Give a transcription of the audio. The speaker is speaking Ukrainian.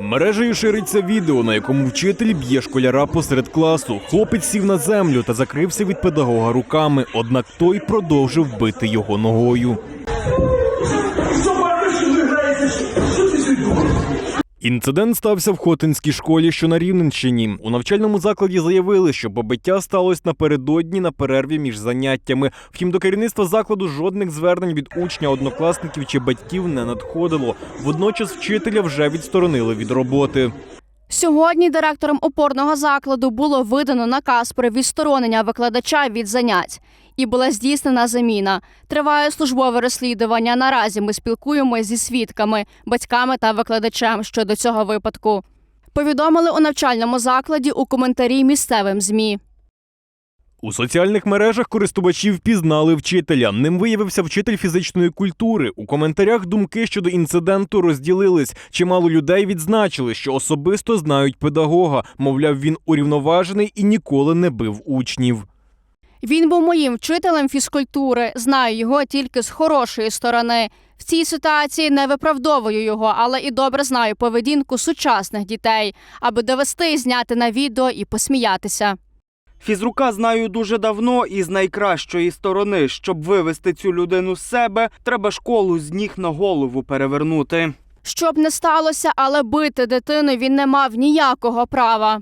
Мережею шириться відео, на якому вчитель б'є школяра посеред класу. Хлопець сів на землю та закрився від педагога руками, однак той продовжив бити його ногою. Що бачиш, що ви граєте? Що ти сьогодні думаєш? Інцидент стався в Хотинській школі, що на Рівненщині. У навчальному закладі заявили, що побиття сталося напередодні на перерві між заняттями. Втім, до керівництва закладу жодних звернень від учня, однокласників чи батьків не надходило. Водночас вчителя вже відсторонили від роботи. Сьогодні директором опорного закладу було видано наказ про відсторонення викладача від занять. І була здійснена заміна. Триває службове розслідування. Наразі ми спілкуємося зі свідками, батьками та викладачем щодо цього випадку. Повідомили у навчальному закладі у коментарі місцевим змі. У соціальних мережах користувачі впізнали вчителя. Ним виявився вчитель фізичної культури. У коментарях думки щодо інциденту розділились. Чимало людей відзначили, що особисто знають педагога. Мовляв, він урівноважений і ніколи не бив учнів. Він був моїм вчителем фізкультури. Знаю його тільки з хорошої сторони. В цій ситуації не виправдовую його, але і добре знаю поведінку сучасних дітей, аби довести зняти на відео і посміятися. Фізрука знаю дуже давно і з найкращої сторони. Щоб вивести цю людину з себе, треба школу з ніг на голову перевернути. Щоб не сталося, але бити дитину він не мав ніякого права.